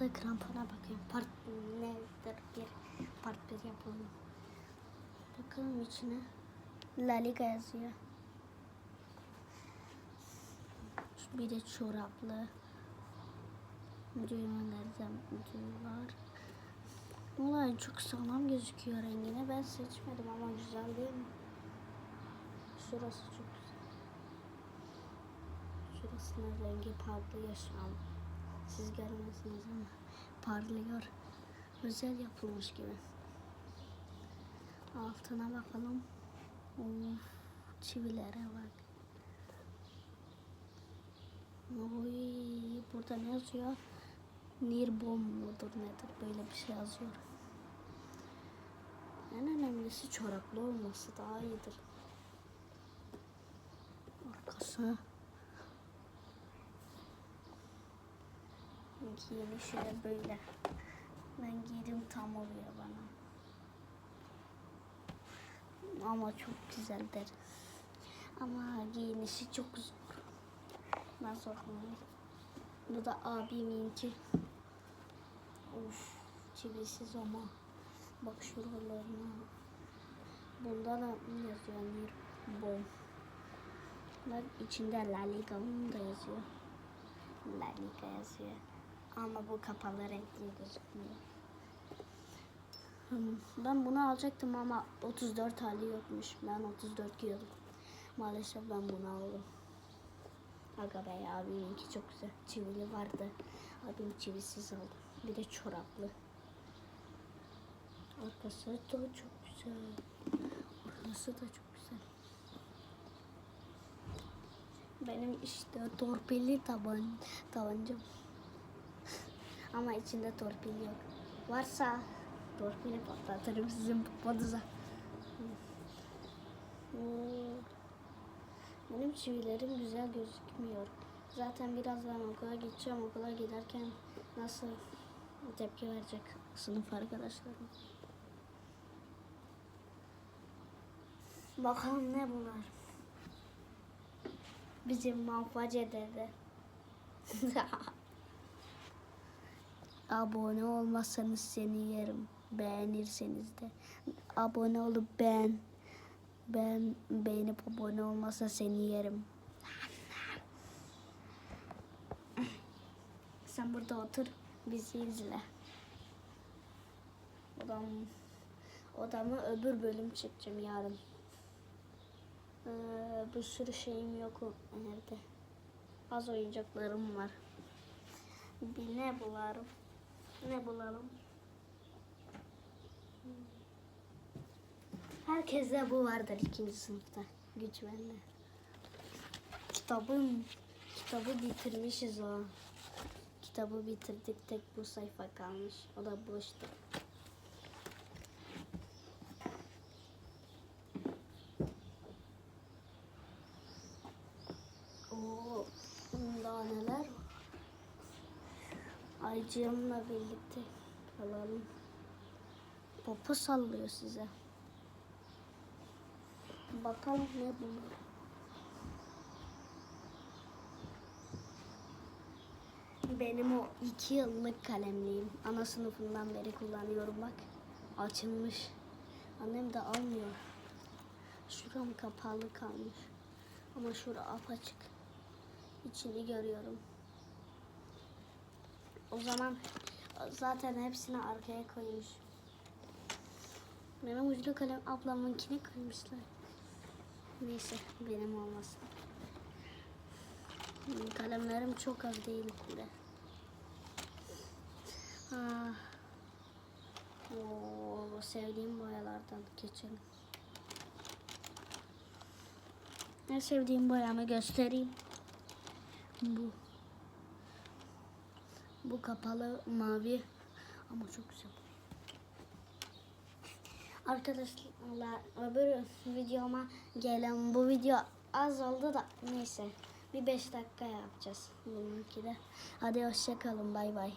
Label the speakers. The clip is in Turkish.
Speaker 1: Burada krampona bakıyorum. Part nedir? Bir part bir yapalım. Bakalım içine. La Liga yazıyor. Bir de çoraplı. Düğmelerden var. Ulan çok sağlam gözüküyor rengine. Ben seçmedim ama güzel değil mi? Şurası çok güzel. Şurasının rengi parlıyor şu an. Siz görmezsiniz ama parlıyor. Özel yapılmış gibi. Altına bakalım. Of, çivilere bak. Oy, burada ne yazıyor? Nirbom mudur nedir? Böyle bir şey yazıyor. En önemlisi çoraplı olması daha iyidir. Arkası. Giyini şöyle böyle. Ben giydim tam oluyor bana. Ama çok güzeldir. Ama giyinişi çok zor. Ben zorlanıyorum. Bu da abiminki. Of çivisiz ama. Bak şuralarına. Bunda da yazıyor bir bom. Bak içinde La Liga'nın da yazıyor. La Liga yazıyor. Ama bu kapalı renkli gözükmüyor. Ben bunu alacaktım ama 34 hali yokmuş. Ben 34 giyiyordum. Maalesef ben bunu aldım. Aga be abiminki çok güzel. Çivili vardı. Abim çivisiz aldı. Bir de çoraplı. Arkası da çok güzel. Arkası da çok güzel. Benim işte torpilli taban, tabancam. Ama içinde torpil yok. Varsa torpili patlatırım sizin poponuza. Hmm. Benim çivilerim güzel gözükmüyor. Zaten birazdan okula gideceğim. Okula giderken nasıl tepki verecek sınıf arkadaşlarım. Bakalım ne bunlar. Bizim manface dede. Abone olmazsanız seni yerim. Beğenirseniz de. Abone olup beğen. Ben beğenip abone olmazsa seni yerim. Sen burada otur, bizi izle. Odam, odamı öbür bölüm çekeceğim yarın. Ee, bir sürü şeyim yok evde. Az oyuncaklarım var. Bir ne bulalım? Ne bulalım? Herkeste bu vardır ikinci sınıfta. Güç bende. Kitabım, kitabı bitirmişiz o. Kitabı bitirdik tek bu sayfa kalmış. O da boştu. Oo, daha neler var? Aycığımla birlikte alalım. Popo sallıyor size. Bakalım ne bunlar. Benim o iki yıllık kalemliğim. Ana sınıfından beri kullanıyorum bak. Açılmış. Annem de almıyor. Şuram kapalı kalmış. Ama şura apaçık. İçini görüyorum. O zaman zaten hepsini arkaya koymuş. Benim uclu kalem ablamınkini koymuşlar. Neyse benim olmasın. Kalemlerim çok az değil bile. Ah. Oo, sevdiğim boyalardan geçelim. En sevdiğim boyamı göstereyim. Bu. Bu kapalı mavi ama çok güzel. Arkadaşlar öbür videoma gelen bu video az oldu da neyse bir 5 dakika yapacağız bununki de. Hadi hoşçakalın bay bay.